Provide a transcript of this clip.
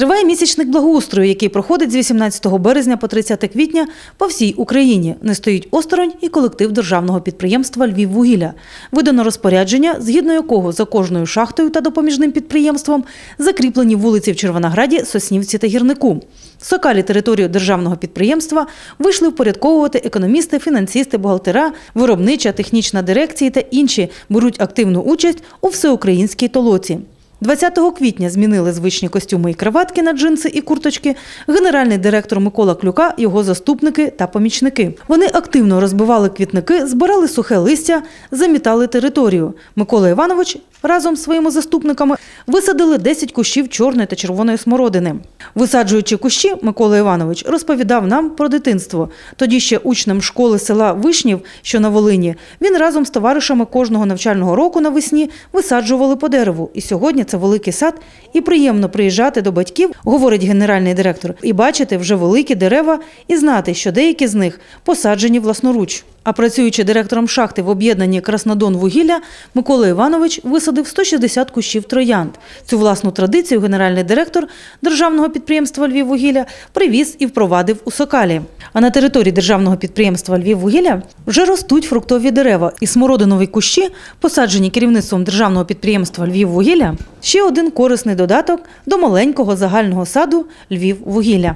Триває місячник благоустрою, який проходить з 18 березня по 30 квітня по всій Україні. Не стоїть осторонь і колектив державного підприємства Львіввугілля. Видано розпорядження, згідно якого за кожною шахтою та допоміжним підприємством закріплені вулиці в Червонограді, Соснівці та Гірнику. Сокалі територію державного підприємства вийшли впорядковувати економісти, фінансисти, бухгалтера, виробнича, технічна дирекції та інші беруть активну участь у всеукраїнській толоці. 20 квітня змінили звичні костюми і краватки на джинси і курточки генеральний директор Микола Клюка, його заступники та помічники. Вони активно розбивали квітники, збирали сухе листя, замітали територію. Микола Іванович разом з своїми заступниками висадили 10 кущів чорної та червоної смородини. Висаджуючи кущі, Микола Іванович розповідав нам про дитинство. Тоді ще учнем школи села Вишнів, що на Волині, він разом з товаришами кожного навчального року навесні висаджували по дереву. І сьогодні це великий сад, і приємно приїжджати до батьків, говорить генеральний директор, і бачити вже великі дерева і знати, що деякі з них посаджені власноруч. А працюючи директором шахти в об'єднанні Краснодон вугілля, Микола Іванович висадив 160 кущів троянд. Цю власну традицію генеральний директор державного підприємства Львіввугілля привіз і впровадив у Сокалі. А на території державного підприємства Львіввугілля вже ростуть фруктові дерева і смородинові кущі, посаджені керівництвом державного підприємства Львіввугілля, ще один корисний додаток до маленького загального саду Львіввугілля.